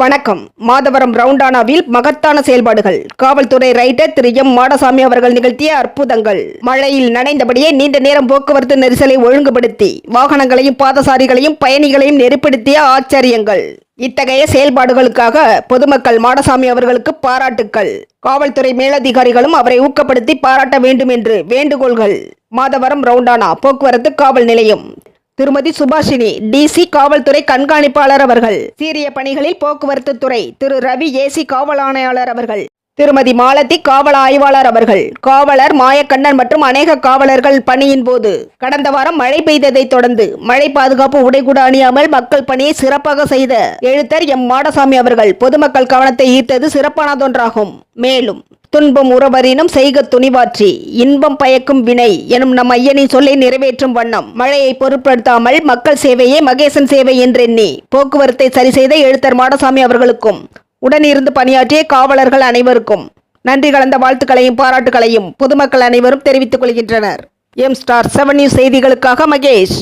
வணக்கம். மாதவரம் ரவுண்டானாவில் மகத்தான செயல்பாடுகள். காவல்துறை ரைடர் திரு எம். மாடசாமி அவர்கள் நிகழ்த்திய அற்புதங்கள். மழையில் நனைந்தபடியே நீண்ட நேரம் போக்குவரத்து நெரிசலை ஒழுங்குபடுத்தி வாகனங்களையும் பாதசாரிகளையும் பயணிகளையும் நெருப்படுத்திய ஆச்சரியங்கள். இத்தகைய செயல்பாடுகளுக்காக பொதுமக்கள் மாடசாமி அவர்களுக்கு பாராட்டுக்கள். காவல்துறை மேலதிகாரிகளும் அவரை ஊக்கப்படுத்தி பாராட்ட வேண்டும் என்று வேண்டுகோள்கள். மாதவரம் ரவுண்டானா போக்குவரத்து காவல் நிலையம். திருமதி சுபாஷினி டிசி காவல்துறை கண்காணிப்பாளர் அவர்கள். சீரிய பணிகளில் போக்குவரத்து துறை திரு. ரவி ஏசி காவல் ஆணையாளர் அவர்கள். திருமதி மாலதி காவல் ஆய்வாளர் அவர்கள். காவலர் மாயக்கண்ணன் மற்றும் அநேக காவலர்கள் பணியின் போது. கடந்த வாரம் மழை பெய்ததை தொடர்ந்து மழை பாதுகாப்பு உடைகூட அணியாமல் மக்கள் பணியை சிறப்பாக செய்த எழுத்தர் எம். மாடசாமி அவர்கள் பொதுமக்கள் கவனத்தை ஈர்த்தது சிறப்பானதொன்றாகும். மேலும் துன்பம் உறவரினும் செய்க துணிவாற்றி. இன்பம் பயக்கும் வினை எனும் நம் ஐயனின் சொல்லை நிறைவேற்றும் வண்ணம். மழையை பொருட்படுத்தாமல் மக்கள் சேவையே மகேசன் சேவை என்றெண்ணி. போக்குவரத்தை சரி செய்த எழுத்தர் மாடசாமி அவர்களுக்கும் உடனிருந்து பணியாற்றிய காவலர்கள் அனைவருக்கும் நன்றி கலந்த வாழ்த்துக்களையும் பாராட்டுகளையும் பொதுமக்கள் அனைவரும் தெரிவித்துக் கொள்கின்றனர். எம் ஸ்டார் செவன் நியூஸ் செய்திகளுக்காக மகேஷ்.